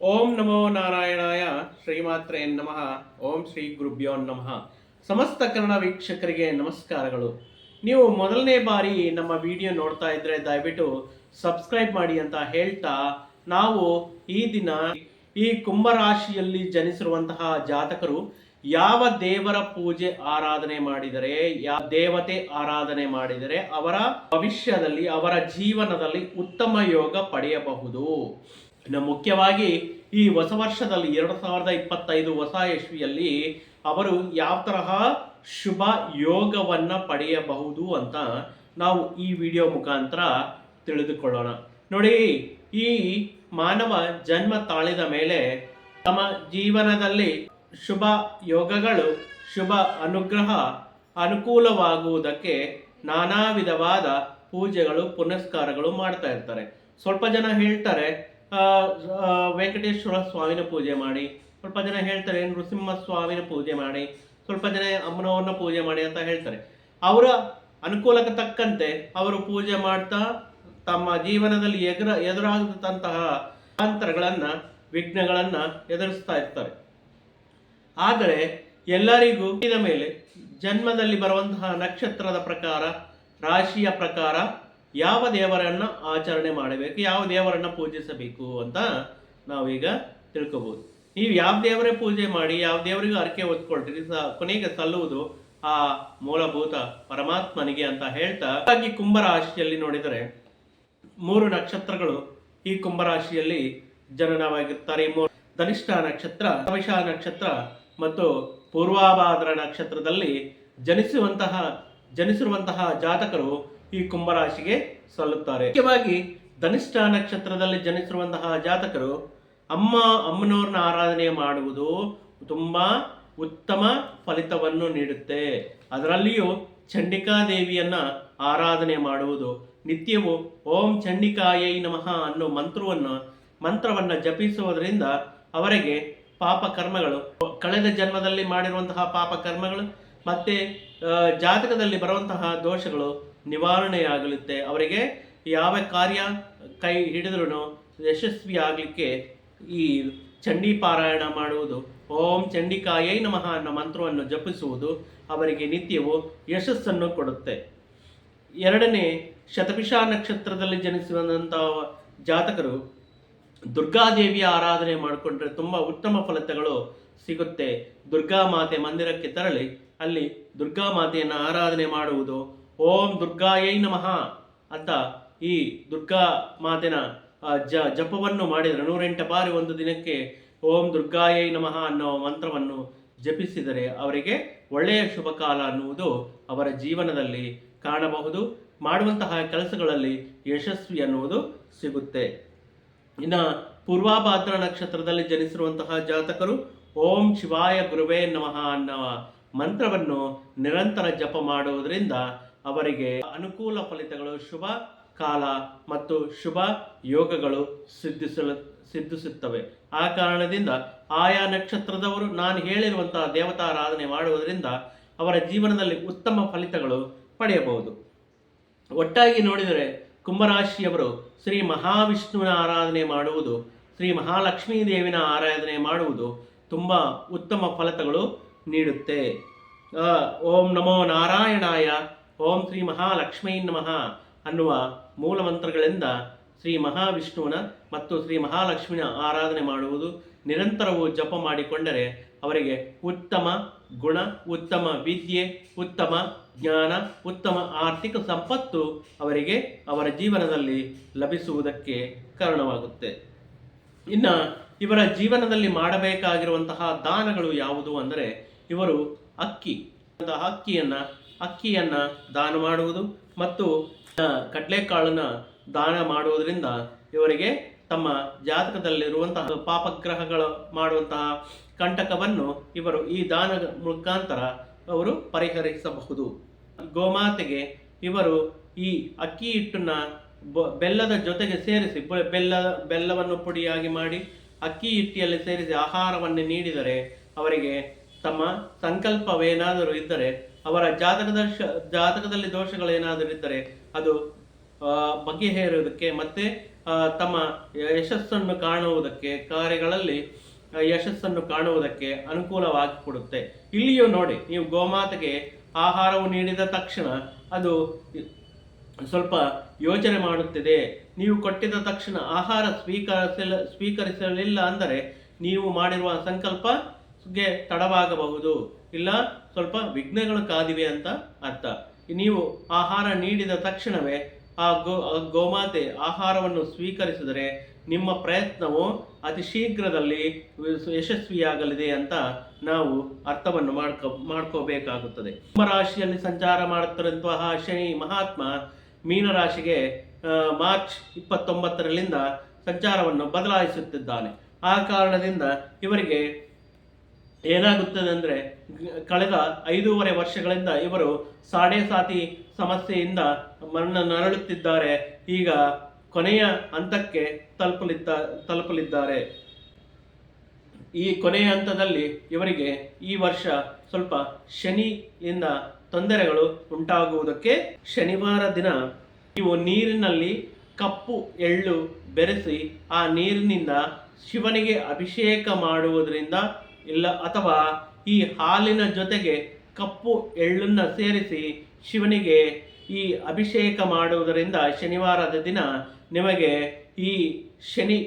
ಓಂ ನಮೋ ನಾರಾಯಣಾಯ ಶ್ರೀಮಾತ್ರೇ ನಮಃ. ಓಂ ಶ್ರೀ ಗುರುಭ್ಯೋ ನಮಃ. ಸಮಸ್ತ ಕನ್ನಡ ವೀಕ್ಷಕರಿಗೆ ನಮಸ್ಕಾರಗಳು. ನೀವು ಮೊದಲನೇ ಬಾರಿ ನಮ್ಮ ವಿಡಿಯೋ ನೋಡ್ತಾ ಇದ್ರೆ ದಯವಿಟ್ಟು ಸಬ್ಸ್ಕ್ರೈಬ್ ಮಾಡಿ ಅಂತ ಹೇಳ್ತಾ ನಾವು ಈ ದಿನ ಈ ಕುಂಭರಾಶಿಯಲ್ಲಿ ಜನಿಸಿರುವಂತಹ ಜಾತಕರು ಯಾವ ದೇವರ ಪೂಜೆ ಆರಾಧನೆ ಮಾಡಿದರೆ, ಯಾವ ದೇವತೆ ಆರಾಧನೆ ಮಾಡಿದರೆ ಅವರ ಭವಿಷ್ಯದಲ್ಲಿ, ಅವರ ಜೀವನದಲ್ಲಿ ಉತ್ತಮ ಯೋಗ ಪಡೆಯಬಹುದು. ಇನ್ನು ಮುಖ್ಯವಾಗಿ ಈ ಹೊಸ ವರ್ಷದಲ್ಲಿ ಎರಡು ಸಾವಿರದ ಇಪ್ಪತ್ತೈದು ಹೊಸ ಯಶವಿಯಲ್ಲಿ ಅವರು ಯಾವ ತರಹ ಶುಭ ಯೋಗವನ್ನು ಪಡೆಯಬಹುದು ಅಂತ ನಾವು ಈ ವಿಡಿಯೋ ಮುಖಾಂತರ ತಿಳಿದುಕೊಳ್ಳೋಣ. ನೋಡಿ, ಈ ಮಾನವ ಜನ್ಮ ತಾಳಿದ ಮೇಲೆ ತಮ್ಮ ಜೀವನದಲ್ಲಿ ಶುಭ ಯೋಗಗಳು, ಶುಭ ಅನುಗ್ರಹ ಅನುಕೂಲವಾಗುವುದಕ್ಕೆ ನಾನಾ ವಿಧವಾದ ಪೂಜೆಗಳು, ಪುನಸ್ಕಾರಗಳು ಮಾಡ್ತಾ ಇರ್ತಾರೆ. ಸ್ವಲ್ಪ ಜನ ಹೇಳ್ತಾರೆ ವೆಂಕಟೇಶ್ವರ ಸ್ವಾಮಿನ ಪೂಜೆ ಮಾಡಿ, ಸ್ವಲ್ಪ ಜನ ಹೇಳ್ತಾರೆ ನೃಸಿಂಹ ಸ್ವಾಮಿನ ಪೂಜೆ ಮಾಡಿ, ಸ್ವಲ್ಪ ಜನ ಅಮ್ಮನವ್ರನ್ನ ಪೂಜೆ ಮಾಡಿ ಅಂತ ಹೇಳ್ತಾರೆ. ಅವರ ಅನುಕೂಲಕ್ಕೆ ತಕ್ಕಂತೆ ಅವರು ಪೂಜೆ ಮಾಡ್ತಾ ತಮ್ಮ ಜೀವನದಲ್ಲಿ ಎದುರ ಎದುರಾಗದಂತಹ ಅಂತರಗಳನ್ನ ವಿಘ್ನಗಳನ್ನ ಎದುರಿಸ್ತಾ ಇರ್ತಾರೆ. ಆದರೆ ಎಲ್ಲರಿಗೂ ಇದ ಮೇಲೆ ಜನ್ಮದಲ್ಲಿ ಬರುವಂತಹ ನಕ್ಷತ್ರದ ಪ್ರಕಾರ, ರಾಶಿಯ ಪ್ರಕಾರ ಯಾವ ದೇವರನ್ನ ಆಚರಣೆ ಮಾಡಬೇಕು, ಯಾವ ದೇವರನ್ನ ಪೂಜಿಸಬೇಕು ಅಂತ ನಾವೀಗ ತಿಳ್ಕೋಬೋದು. ನೀವು ಯಾವ ದೇವರೇ ಪೂಜೆ ಮಾಡಿ, ಯಾವ ದೇವರಿಗೂ ಅರಕೆ ಹೊತ್ಕೊಳ್ತೀರಿ, ಸ, ಕೊನೆಗೆ ಸಲ್ಲುವುದು ಆ ಮೂಲಭೂತ ಪರಮಾತ್ಮನಿಗೆ ಅಂತ ಹೇಳ್ತಾ, ಹಾಗಾಗಿ ಕುಂಭರಾಶಿಯಲ್ಲಿ ನೋಡಿದರೆ ಮೂರು ನಕ್ಷತ್ರಗಳು ಈ ಕುಂಭರಾಶಿಯಲ್ಲಿ ಜನನವಾಗಿರ್ತಾರೆ ಮೂರು ಧನಿಷ್ಠ ನಕ್ಷತ್ರ ಕವಿಷ ನಕ್ಷತ್ರ ಮತ್ತು ಪೂರ್ವಾಭಾದ್ರ ನಕ್ಷತ್ರದಲ್ಲಿ ಜನಿಸುವಂತಹ, ಜನಿಸಿರುವಂತಹ ಜಾತಕರು ಈ ಕುಂಭರಾಶಿಗೆ ಸಲ್ಲುತ್ತಾರೆ. ಮುಖ್ಯವಾಗಿ ಧನಿಷ್ಠ ನಕ್ಷತ್ರದಲ್ಲಿ ಜನಿಸಿರುವಂತಹ ಜಾತಕರು ಅಮ್ಮ ಅಮ್ಮನವ್ರನ್ನ ಆರಾಧನೆ ಮಾಡುವುದು ತುಂಬಾ ಉತ್ತಮ ಫಲಿತವನ್ನು ನೀಡುತ್ತೆ. ಅದರಲ್ಲಿಯೂ ಚಂಡಿಕಾ ದೇವಿಯನ್ನ ಆರಾಧನೆ ಮಾಡುವುದು, ನಿತ್ಯವೂ ಓಂ ಚಂಡಿಕಾಯೈ ನಮಃ ಅನ್ನೋ ಮಂತ್ರವನ್ನು ಮಂತ್ರವನ್ನು ಜಪಿಸುವುದರಿಂದ ಅವರಿಗೆ ಪಾಪ ಕರ್ಮಗಳು, ಕಳೆದ ಜನ್ಮದಲ್ಲಿ ಮಾಡಿರುವಂತಹ ಪಾಪ ಕರ್ಮಗಳು, ಮತ್ತೆ ಜಾತಕದಲ್ಲಿ ಬರುವಂತಹ ದೋಷಗಳು ನಿವಾರಣೆಯಾಗಲಿರುತ್ತೆ ಅವರಿಗೆ ಯಾವ ಕಾರ್ಯ ಕೈ ಹಿಡಿದ್ರೂ ಯಶಸ್ವಿ ಆಗಲಿಕ್ಕೆ ಈ ಚಂಡಿ ಪಾರಾಯಣ ಮಾಡುವುದು. ಓಂ ಚಂಡಿಕಾಯೈ ನಮಃ ಅನ್ನೋ ಮಂತ್ರವನ್ನು ಜಪಿಸುವುದು ಅವರಿಗೆ ನಿತ್ಯವು ಯಶಸ್ಸನ್ನು ಕೊಡುತ್ತೆ. ಎರಡನೇ, ಶತಪಿಷ ನಕ್ಷತ್ರದಲ್ಲಿ ಜನಿಸಿದಂತಹ ಜಾತಕರು ದುರ್ಗಾದೇವಿಯ ಆರಾಧನೆ ಮಾಡಿಕೊಂಡ್ರೆ ತುಂಬ ಉತ್ತಮ ಫಲಿತಗಳು ಸಿಗುತ್ತೆ. ದುರ್ಗಾ ಮಾತೆ ಮಂದಿರಕ್ಕೆ ತೆರಳಿ ಅಲ್ಲಿ ದುರ್ಗಾ ಮಾತೆಯನ್ನು ಆರಾಧನೆ ಮಾಡುವುದು ಓಂ ದುರ್ಗಾಯೈ ನಮಃ ಅಂತ ಈ ದುರ್ಗಾ ಮಾತಿನ ಜ, ಜಪವನ್ನು ಮಾಡಿದರೆ ನೂರೆಂಟು ಬಾರಿ ಒಂದು ದಿನಕ್ಕೆ ಓಂ ದುರ್ಗಾಯೈ ನಮಃ ಅನ್ನೋ ಮಂತ್ರವನ್ನು ಜಪಿಸಿದರೆ ಅವರಿಗೆ ಒಳ್ಳೆಯ ಶುಭ ಕಾಲ ಅನ್ನುವುದು ಅವರ ಜೀವನದಲ್ಲಿ ಕಾಣಬಹುದು. ಮಾಡುವಂತಹ ಕೆಲಸಗಳಲ್ಲಿ ಯಶಸ್ವಿ ಅನ್ನುವುದು ಸಿಗುತ್ತೆ. ಇನ್ನು ಪೂರ್ವಾಭಾದ್ರ ನಕ್ಷತ್ರದಲ್ಲಿ ಜನಿಸಿರುವಂತಹ ಜಾತಕರು ಓಂ ಶಿವಾಯ ಗುರುವೇ ನಮಃ ಅನ್ನುವ ಮಂತ್ರವನ್ನು ನಿರಂತರ ಜಪ ಮಾಡುವುದರಿಂದ ಅವರಿಗೆ ಅನುಕೂಲ ಫಲಿತಗಳು ಶುಭ ಕಾಲ ಮತ್ತು ಶುಭ ಯೋಗಗಳು ಸಿದ್ಧಿಸಲು ಸಿದ್ಧಿಸುತ್ತವೆ. ಆ ಕಾರಣದಿಂದ ಆಯಾ ನಕ್ಷತ್ರದವರು ನಾನು ಹೇಳಿರುವಂತಹ ದೇವತಾರಾಧನೆ ಮಾಡುವುದರಿಂದ ಅವರ ಜೀವನದಲ್ಲಿ ಉತ್ತಮ ಫಲಿತಗಳು ಪಡೆಯಬಹುದು. ಒಟ್ಟಾಗಿ ನೋಡಿದರೆ ಕುಂಭರಾಶಿಯವರು ಶ್ರೀ ಮಹಾವಿಷ್ಣುವಿನ ಆರಾಧನೆ ಮಾಡುವುದು, ಶ್ರೀ ಮಹಾಲಕ್ಷ್ಮೀ ದೇವಿನ ಆರಾಧನೆ ಮಾಡುವುದು ತುಂಬ ಉತ್ತಮ ಫಲಿತಗಳು ನೀಡುತ್ತೆ. ಓಂ ನಮೋ ನಾರಾಯಣಾಯ. ಓಂ ಶ್ರೀ ಮಹಾಲಕ್ಷ್ಮೀ ನಮಃ ಅನ್ನುವ ಮೂಲ ಮಂತ್ರಗಳಿಂದ ಶ್ರೀ ಮಹಾವಿಷ್ಣುವಿನ ಮತ್ತು ಶ್ರೀ ಮಹಾಲಕ್ಷ್ಮಿನ ಆರಾಧನೆ ಮಾಡುವುದು, ನಿರಂತರವೂ ಜಪ ಮಾಡಿಕೊಂಡರೆ ಅವರಿಗೆ ಉತ್ತಮ ಗುಣ, ಉತ್ತಮ ವಿದ್ಯೆ, ಉತ್ತಮ ಜ್ಞಾನ, ಉತ್ತಮ ಆರ್ಥಿಕ ಸಂಪತ್ತು ಅವರಿಗೆ ಅವರ ಜೀವನದಲ್ಲಿ ಲಭಿಸುವುದಕ್ಕೆ ಕಾರಣವಾಗುತ್ತೆ. ಇನ್ನ ಇವರ ಜೀವನದಲ್ಲಿ ಮಾಡಬೇಕಾಗಿರುವಂತಹ ದಾನಗಳು ಯಾವುದು ಅಂದರೆ, ಇವರು ಅಕ್ಕಿ. ಅಂತಹ ಅಕ್ಕಿಯನ್ನ ಅಕ್ಕಿಯನ್ನ ದಾನ ಮಾಡುವುದು ಮತ್ತು ಕಡಲೆಕಾಳನ್ನು ದಾನ ಮಾಡುವುದರಿಂದ ಇವರಿಗೆ ತಮ್ಮ ಜಾತಕದಲ್ಲಿರುವಂತಹ ಪಾಪಗ್ರಹಗಳು ಮಾಡುವಂತಹ ಕಂಟಕವನ್ನು ಇವರು ಈ ದಾನ ಮುಖಾಂತರ ಅವರು ಪರಿಹರಿಸಬಹುದು. ಗೋಮಾತೆಗೆ ಇವರು ಈ ಅಕ್ಕಿ ಹಿಟ್ಟನ್ನು ಬೆಲ್ಲದ ಜೊತೆಗೆ ಸೇರಿಸಿ ಬೆಲ್ಲ, ಬೆಲ್ಲವನ್ನು ಪುಡಿಯಾಗಿ ಮಾಡಿ ಅಕ್ಕಿ ಹಿಟ್ಟಿಯಲ್ಲಿ ಸೇರಿಸಿ ಆಹಾರವನ್ನು ನೀಡಿದರೆ ಅವರಿಗೆ ತಮ್ಮ ಸಂಕಲ್ಪವೇನಾದರೂ ಇದ್ದರೆ ಅವರ ಜಾತಕದ ಜಾತಕದಲ್ಲಿ ದೋಷಗಳೇನಾದರೂ ಇದ್ದರೆ ಅದು ಬಗೆಹರಿಯುವುದಕ್ಕೆ ಮತ್ತೆ ತಮ್ಮ ಯಶಸ್ಸನ್ನು ಕಾಣುವುದಕ್ಕೆ, ಕಾರ್ಯಗಳಲ್ಲಿ ಯಶಸ್ಸನ್ನು ಕಾಣುವುದಕ್ಕೆ ಅನುಕೂಲವಾಗಿ ಕೊಡುತ್ತೆ. ಇಲ್ಲಿಯೂ ನೋಡಿ, ನೀವು ಗೋಮಾತೆಗೆ ಆಹಾರವು ನೀಡಿದ ತಕ್ಷಣ ಅದು ಸ್ವಲ್ಪ ಯೋಚನೆ ಮಾಡುತ್ತಿದೆ. ನೀವು ಕೊಟ್ಟಿದ ತಕ್ಷಣ ಆಹಾರ ಸ್ವೀಕರಿಸಲ ಸ್ವೀಕರಿಸಲಿಲ್ಲ ಅಂದರೆ ನೀವು ಮಾಡಿರುವ ಸಂಕಲ್ಪಗೆ ತಡವಾಗಬಹುದು. ಇಲ್ಲ ಸ್ವಲ್ಪ ವಿಘ್ನಗಳು ಕಾದಿವೆ ಅಂತ ಅರ್ಥ. ನೀವು ಆಹಾರ ನೀಡಿದ ತಕ್ಷಣವೇ ಆ ಗೋ ಗೋಮಾತೆ ಆಹಾರವನ್ನು ಸ್ವೀಕರಿಸಿದರೆ ನಿಮ್ಮ ಪ್ರಯತ್ನವು ಅತಿ ಶೀಘ್ರದಲ್ಲಿ ಯಶಸ್ವಿಯಾಗಲಿದೆ ಅಂತ ನಾವು ಅರ್ಥವನ್ನು ಮಾಡ್ಕೊ, ಮಾಡ್ಕೋಬೇಕಾಗುತ್ತದೆ. ಕುಂಭರಾಶಿಯಲ್ಲಿ ಸಂಚಾರ ಮಾಡುತ್ತಿರುವಂತಹ ಶನಿ ಮಹಾತ್ಮ ಮೀನರಾಶಿಗೆ ಮಾರ್ಚ್ ಇಪ್ಪತ್ತೊಂಬತ್ತರಲ್ಲಿಂದ ಸಂಚಾರವನ್ನು ಬದಲಾಯಿಸುತ್ತಿದ್ದಾನೆ. ಆ ಕಾರಣದಿಂದ ಇವರಿಗೆ ಏನಾಗುತ್ತದೆ ಅಂದರೆ ಕಳೆದ ಐದೂವರೆ ವರ್ಷಗಳಿಂದ ಇವರು ಸಾಡೆ ಸಾತಿ ಸಮಸ್ಯೆಯಿಂದ ಮರಣ ನರಳುತ್ತಿದ್ದಾರೆ. ಈಗ ಕೊನೆಯ ಹಂತಕ್ಕೆ ತಲುಪಲಿದ್ದ, ತಲುಪಲಿದ್ದಾರೆ. ಈ ಕೊನೆಯ ಹಂತದಲ್ಲಿ ಇವರಿಗೆ ಈ ವರ್ಷ ಸ್ವಲ್ಪ ಶನಿಯಿಂದ ತೊಂದರೆಗಳು ಉಂಟಾಗುವುದಕ್ಕೆ ಶನಿವಾರ ದಿನ ಇವು ನೀರಿನಲ್ಲಿ ಕಪ್ಪು ಎಳ್ಳು ಬೆರೆಸಿ ಆ ನೀರಿನಿಂದ ಶಿವನಿಗೆ ಅಭಿಷೇಕ ಮಾಡುವುದರಿಂದ ಇಲ್ಲ, ಅಥವಾ ಈ ಹಾಲಿನ ಜೊತೆಗೆ ಕಪ್ಪು ಎಳ್ಳನ್ನು ಸೇರಿಸಿ ಶಿವನಿಗೆ ಈ ಅಭಿಷೇಕ ಮಾಡುವುದರಿಂದ ಶನಿವಾರದ ದಿನ ನಿಮಗೆ ಈ ಶನಿ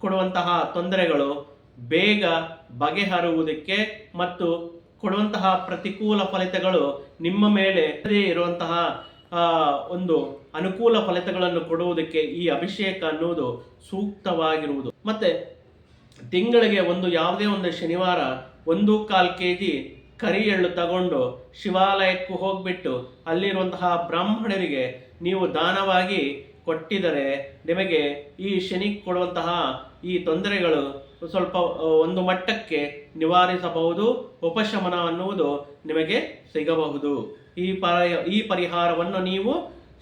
ಕೊಡುವಂತಹ ತೊಂದರೆಗಳು ಬೇಗ ಬಗೆಹರುವುದಕ್ಕೆ ಮತ್ತು ಕೊಡುವಂತಹ ಪ್ರತಿಕೂಲ ಫಲಿತಗಳು ನಿಮ್ಮ ಮೇಲೆ ಇರುವಂತಹ ಒಂದು ಅನುಕೂಲ ಫಲಿತಗಳನ್ನು ಕೊಡುವುದಕ್ಕೆ ಈ ಅಭಿಷೇಕ ಅನ್ನುವುದು ಸೂಕ್ತವಾಗಿರುವುದು. ಮತ್ತೆ ತಿಂಗಳಿಗೆ ಒಂದು ಯಾವುದೇ ಒಂದು ಶನಿವಾರ ಒಂದು ಕಾಲು ಕೆ ಜಿ ಕರಿ ಎಳ್ಳು ತಗೊಂಡು ಶಿವಾಲಯಕ್ಕೂ ಹೋಗ್ಬಿಟ್ಟು ಅಲ್ಲಿರುವಂತಹ ಬ್ರಾಹ್ಮಣರಿಗೆ ನೀವು ದಾನವಾಗಿ ಕೊಟ್ಟಿದರೆ ನಿಮಗೆ ಈ ಶನಿ ಕೊಡುವಂತಹ ಈ ತೊಂದರೆಗಳು ಸ್ವಲ್ಪ ಒಂದು ಮಟ್ಟಕ್ಕೆ ನಿವಾರಿಸಬಹುದು, ಉಪಶಮನ ಅನ್ನುವುದು ನಿಮಗೆ ಸಿಗಬಹುದು. ಈ ಪರ, ಈ ಪರಿಹಾರವನ್ನು ನೀವು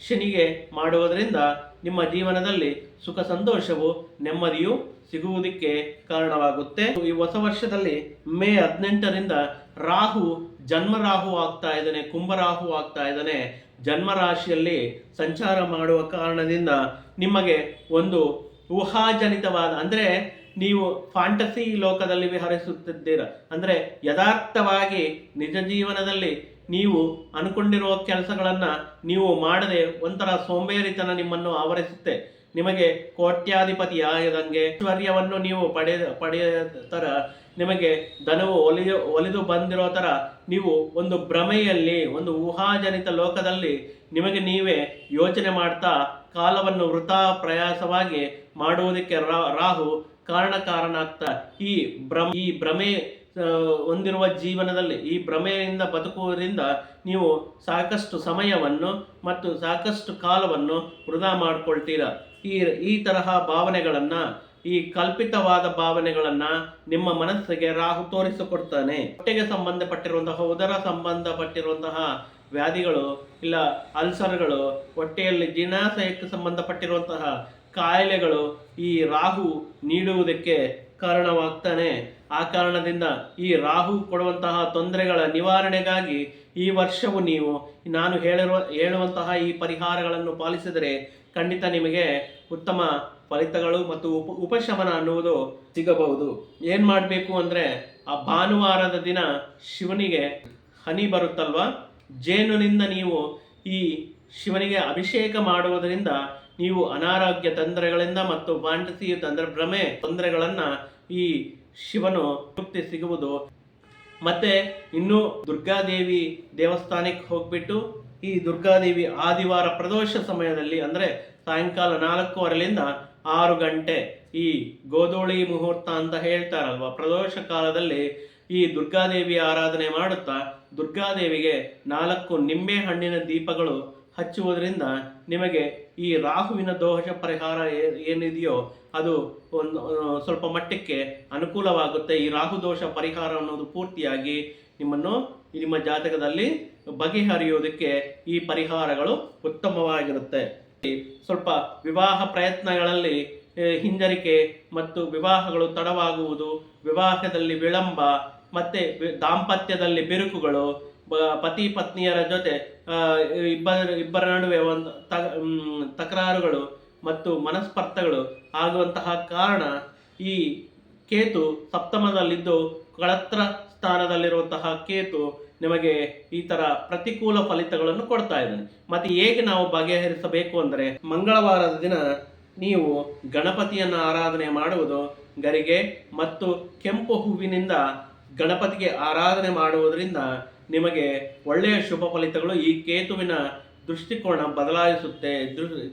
ಶನಿಗೆ ಮಾಡುವುದರಿಂದ ನಿಮ್ಮ ಜೀವನದಲ್ಲಿ ಸುಖ ಸಂತೋಷವು ನೆಮ್ಮದಿಯು ಸಿಗುವುದಕ್ಕೆ ಕಾರಣವಾಗುತ್ತೆ. ಈ ಹೊಸ ವರ್ಷದಲ್ಲಿ ಮೇ ಹದಿನೆಂಟರಿಂದ ರಾಹು ಜನ್ಮರಾಹು ಆಗ್ತಾ ಇದ್ದಾನೆ, ಕುಂಭರಾಹು ಆಗ್ತಾ ಇದ್ದಾನೆ. ಜನ್ಮ ರಾಶಿಯಲ್ಲಿ ಸಂಚಾರ ಮಾಡುವ ಕಾರಣದಿಂದ ನಿಮಗೆ ಒಂದು ಊಹಾಜನಿತವಾದ, ಅಂದರೆ ನೀವು ಫ್ಯಾಂಟಸಿ ಲೋಕದಲ್ಲಿ ವಿಹರಿಸುತ್ತಿದ್ದೀರ. ಅಂದರೆ ಯಥಾರ್ಥವಾಗಿ ನಿಜ ಜೀವನದಲ್ಲಿ ನೀವು ಅನ್ಕೊಂಡಿರುವ ಕೆಲಸಗಳನ್ನು ನೀವು ಮಾಡದೆ ಒಂಥರ ಸೋಂಬೇರಿತನ ನಿಮ್ಮನ್ನು ಆವರಿಸುತ್ತೆ. ನಿಮಗೆ ಕೋಟ್ಯಾಧಿಪತಿ ಆಯದಂಗೆ ಐಶ್ವರ್ಯವನ್ನು ನೀವು ಪಡೆದ ಪಡೆಯ ಥರ ನಿಮಗೆ ಧನವು ಒಲಿದು ಒಲಿದು ಬಂದಿರೋ ಥರ ನೀವು ಒಂದು ಭ್ರಮೆಯಲ್ಲಿ, ಒಂದು ಊಹಾಜನಿತ ಲೋಕದಲ್ಲಿ ನಿಮಗೆ ನೀವೇ ಯೋಚನೆ ಮಾಡ್ತಾ ಕಾಲವನ್ನು ವೃತ ಪ್ರಯಾಸವಾಗಿ ಮಾಡುವುದಕ್ಕೆ ರಾಹು ಕಾರಣ ಕಾರಣ ಆಗ್ತಾ ಈ ಭ್ರಮ, ಈ ಭ್ರಮೆ ಹೊಂದಿರುವ ಜೀವನದಲ್ಲಿ ಈ ಭ್ರಮೆಯಿಂದ ಬದುಕುವುದರಿಂದ ನೀವು ಸಾಕಷ್ಟು ಸಮಯವನ್ನು ಮತ್ತು ಸಾಕಷ್ಟು ಕಾಲವನ್ನು ವೃಧಾ ಮಾಡ್ಕೊಳ್ತೀರಾ? ಈ ಈ ತರಹ ಭಾವನೆಗಳನ್ನು, ಈ ಕಲ್ಪಿತವಾದ ಭಾವನೆಗಳನ್ನು ನಿಮ್ಮ ಮನಸ್ಸಿಗೆ ರಾಹು ತೋರಿಸಿಕೊಡ್ತಾನೆ. ಹೊಟ್ಟೆಗೆ ಸಂಬಂಧಪಟ್ಟಿರುವಂತಹ, ಉದರ ಸಂಬಂಧಪಟ್ಟಿರುವಂತಹ ವ್ಯಾಧಿಗಳು ಇಲ್ಲ ಅಲ್ಸರ್ಗಳು, ಹೊಟ್ಟೆಯಲ್ಲಿ ಜೀರ್ಣಾಶಯಕ್ಕೆ ಸಂಬಂಧಪಟ್ಟಿರುವಂತಹ ಕಾಯಿಲೆಗಳು ಈ ರಾಹು ನೀಡುವುದಕ್ಕೆ ಕಾರಣವಾಗ್ತಾನೆ. ಆ ಕಾರಣದಿಂದ ಈ ರಾಹು ಕೊಡುವಂತಹ ತೊಂದರೆಗಳ ನಿವಾರಣೆಗಾಗಿ ಈ ವರ್ಷವು ನೀವು, ನಾನು ಹೇಳಿರುವ, ಹೇಳುವಂತಹ ಈ ಪರಿಹಾರಗಳನ್ನು ಪಾಲಿಸಿದರೆ ಖಂಡಿತ ನಿಮಗೆ ಉತ್ತಮ ಫಲಿತಗಳು ಮತ್ತು ಉಪ, ಉಪಶಮನ ಅನ್ನುವುದು ಸಿಗಬಹುದು. ಏನು ಮಾಡಬೇಕು ಅಂದರೆ, ಆ ಭಾನುವಾರದ ದಿನ ಶಿವನಿಗೆ ಹನಿ ಬರುತ್ತಲ್ವಾ? ಜೇನುನಿಂದ ನೀವು ಈ ಶಿವನಿಗೆ ಅಭಿಷೇಕ ಮಾಡುವುದರಿಂದ ನೀವು ಅನಾರೋಗ್ಯ ತೊಂದರೆಗಳಿಂದ ಮತ್ತು ಫಾಂಟಸಿ ತೊಂದರೆ, ಭ್ರಮೆ ತೊಂದರೆಗಳನ್ನ ಈ ಶಿವನು ಮುಕ್ತಿ ಸಿಗುವುದು. ಮತ್ತೆ ಇನ್ನು ದುರ್ಗಾದೇವಿ ದೇವಸ್ಥಾನಕ್ಕೆ ಹೋಗ್ಬಿಟ್ಟು ಈ ದುರ್ಗಾದೇವಿ ಆದಿವಾರ ಪ್ರದೋಷ ಸಮಯದಲ್ಲಿ ಅಂದ್ರೆ ಸಾಯಂಕಾಲ ನಾಲ್ಕೂವರೆಲಿಂದ ಆರು ಗಂಟೆ ಈ ಗೋಧೂಳಿ ಮುಹೂರ್ತ ಅಂತ ಹೇಳ್ತಾರಲ್ವ? ಪ್ರದೋಷ ಕಾಲದಲ್ಲಿ ಈ ದುರ್ಗಾದೇವಿ ಆರಾಧನೆ ಮಾಡುತ್ತಾ ದುರ್ಗಾದೇವಿಗೆ ನಾಲ್ಕು ನಿಂಬೆ ಹಣ್ಣಿನ ದೀಪಗಳು ಹಚ್ಚುವುದರಿಂದ ನಿಮಗೆ ಈ ರಾಹುವಿನ ದೋಷ ಪರಿಹಾರ ಏನಿದೆಯೋ ಅದು ಒಂದು ಸ್ವಲ್ಪ ಮಟ್ಟಕ್ಕೆ ಅನುಕೂಲವಾಗುತ್ತೆ. ಈ ರಾಹು ದೋಷ ಪರಿಹಾರ ಅನ್ನೋದು ಪೂರ್ತಿಯಾಗಿ ನಿಮ್ಮನ್ನು ನಿಮ್ಮ ಜಾತಕದಲ್ಲಿ ಬಗೆಹರಿಯೋದಕ್ಕೆ ಈ ಪರಿಹಾರಗಳು ಉತ್ತಮವಾಗಿರುತ್ತೆ. ಸ್ವಲ್ಪ ವಿವಾಹ ಪ್ರಯತ್ನಗಳಲ್ಲಿ ಹಿಂಜರಿಕೆ ಮತ್ತು ವಿವಾಹಗಳು ತಡವಾಗುವುದು, ವಿವಾಹದಲ್ಲಿ ವಿಳಂಬ, ಮತ್ತೆ ದಾಂಪತ್ಯದಲ್ಲಿ ಬಿರುಕುಗಳು ಪತಿ ಪತ್ನಿಯರ ಜೊತೆ ಇಬ್ಬರ ಇಬ್ಬರ ನಡುವೆ ಒಂದು ತಕರಾರುಗಳು ಮತ್ತು ಮನಸ್ಪರ್ಥಗಳು ಆಗುವಂತಹ ಕಾರಣ ಈ ಕೇತು ಸಪ್ತಮದಲ್ಲಿದ್ದು ಕಳತ್ರ ಸ್ಥಾನದಲ್ಲಿರುವಂತಹ ಕೇತು ನಿಮಗೆ ಈ ತರ ಪ್ರತಿಕೂಲ ಫಲಿತಗಳನ್ನು ಕೊಡ್ತಾ ಇದ್ದಾನೆ. ಮತ್ತೆ ಹೇಗೆ ನಾವು ಬಗೆಹರಿಸಬೇಕು ಅಂದರೆ ಮಂಗಳವಾರದ ದಿನ ನೀವು ಗಣಪತಿಯನ್ನು ಆರಾಧನೆ ಮಾಡುವುದು ಗರಿಗೆ ಮತ್ತು ಕೆಂಪು ಹೂವಿನಿಂದ ಗಣಪತಿಗೆ ಆರಾಧನೆ ಮಾಡುವುದರಿಂದ ನಿಮಗೆ ಒಳ್ಳೆಯ ಶುಭ ಫಲಿತಗಳು ಈ ಕೇತುವಿನ ದೃಷ್ಟಿಕೋನ ಬದಲಾಯಿಸುತ್ತೆ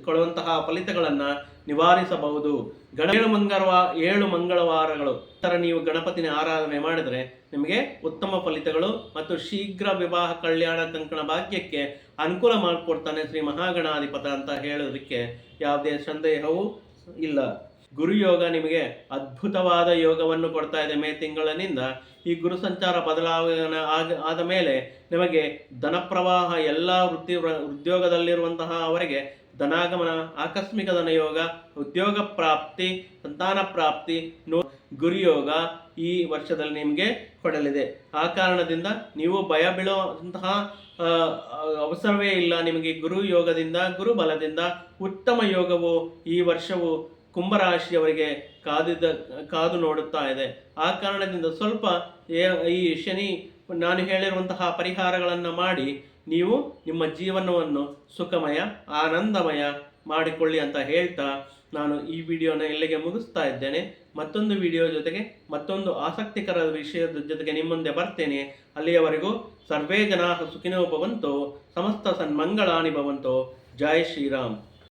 ಕೊಡುವಂತಹ ಫಲಿತಗಳನ್ನು ನಿವಾರಿಸಬಹುದು. ಗಣ ಏಳು ಮಂಗಳವಾರ ಏಳು ಮಂಗಳವಾರಗಳು. ತರ ನೀವು ಗಣಪತಿನ ಆರಾಧನೆ ಮಾಡಿದರೆ ನಿಮಗೆ ಉತ್ತಮ ಫಲಿತಗಳು ಮತ್ತು ಶೀಘ್ರ ವಿವಾಹ ಕಲ್ಯಾಣ ಕಂಕಣ ಭಾಗ್ಯಕ್ಕೆ ಅನುಕೂಲ ಮಾಡಿಕೊಡ್ತಾನೆ ಶ್ರೀ ಮಹಾಗಣಾಧಿಪತ ಅಂತ ಹೇಳೋದಕ್ಕೆ ಯಾವುದೇ ಸಂದೇಹವೂ ಇಲ್ಲ. ಗುರುಯೋಗ ನಿಮಗೆ ಅದ್ಭುತವಾದ ಯೋಗವನ್ನು ಕೊಡ್ತಾ ಇದೆ ಮೇ ತಿಂಗಳಿನಿಂದ. ಈ ಗುರು ಸಂಚಾರ ಬದಲಾವಣೆ ಆಗ, ಆದ ಮೇಲೆ ನಿಮಗೆ ಧನ ಪ್ರವಾಹ ಎಲ್ಲ ವೃತ್ತಿ ಉದ್ಯೋಗದಲ್ಲಿರುವಂತಹ ಅವರಿಗೆ ಧನಾಗಮನ, ಆಕಸ್ಮಿಕ ಧನಯೋಗ, ಉದ್ಯೋಗ ಪ್ರಾಪ್ತಿ, ಸಂತಾನ ಪ್ರಾಪ್ತಿ, ನೋ, ಗುರುಯೋಗ ಈ ವರ್ಷದಲ್ಲಿ ನಿಮಗೆ ಕೊಡಲಿದೆ. ಆ ಕಾರಣದಿಂದ ನೀವು ಭಯ ಬೀಳುವಂತಹ ಅವಸರವೇ ಇಲ್ಲ ನಿಮಗೆ ಗುರು ಯೋಗದಿಂದ ಗುರು ಬಲದಿಂದ ಉತ್ತಮ ಯೋಗವು ಈ ವರ್ಷವು ಕುಂಭರಾಶಿಯವರಿಗೆ ಕಾದಿದ್ದ, ಕಾದು ನೋಡುತ್ತಾ ಇದೆ. ಆ ಕಾರಣದಿಂದ ಸ್ವಲ್ಪ ಈ ಶನಿ ನಾನು ಹೇಳಿರುವಂತಹ ಪರಿಹಾರಗಳನ್ನು ಮಾಡಿ, ನೀವು ನಿಮ್ಮ ಜೀವನವನ್ನು ಸುಖಮಯ, ಆನಂದಮಯ ಮಾಡಿಕೊಳ್ಳಿ ಅಂತ ಹೇಳ್ತಾ ನಾನು ಈ ವಿಡಿಯೋನ ಇಲ್ಲಿಗೆ ಮುಗಿಸ್ತಾ ಇದ್ದೇನೆ. ಮತ್ತೊಂದು ವಿಡಿಯೋ ಜೊತೆಗೆ ಮತ್ತೊಂದು ಆಸಕ್ತಿಕರ ವಿಷಯದ ಜೊತೆಗೆ ನಿಮ್ಮ ಮುಂದೆ ಬರ್ತೇನೆ. ಅಲ್ಲಿಯವರೆಗೂ ಸರ್ವೇ ಜನಾ ಸುಖಿನೋ ಭವಂತೋ, ಸಮಸ್ತ ಸನ್ಮಂಗಳಾನಿ ಭವಂತೋ. ಜೈ ಶ್ರೀರಾಮ್.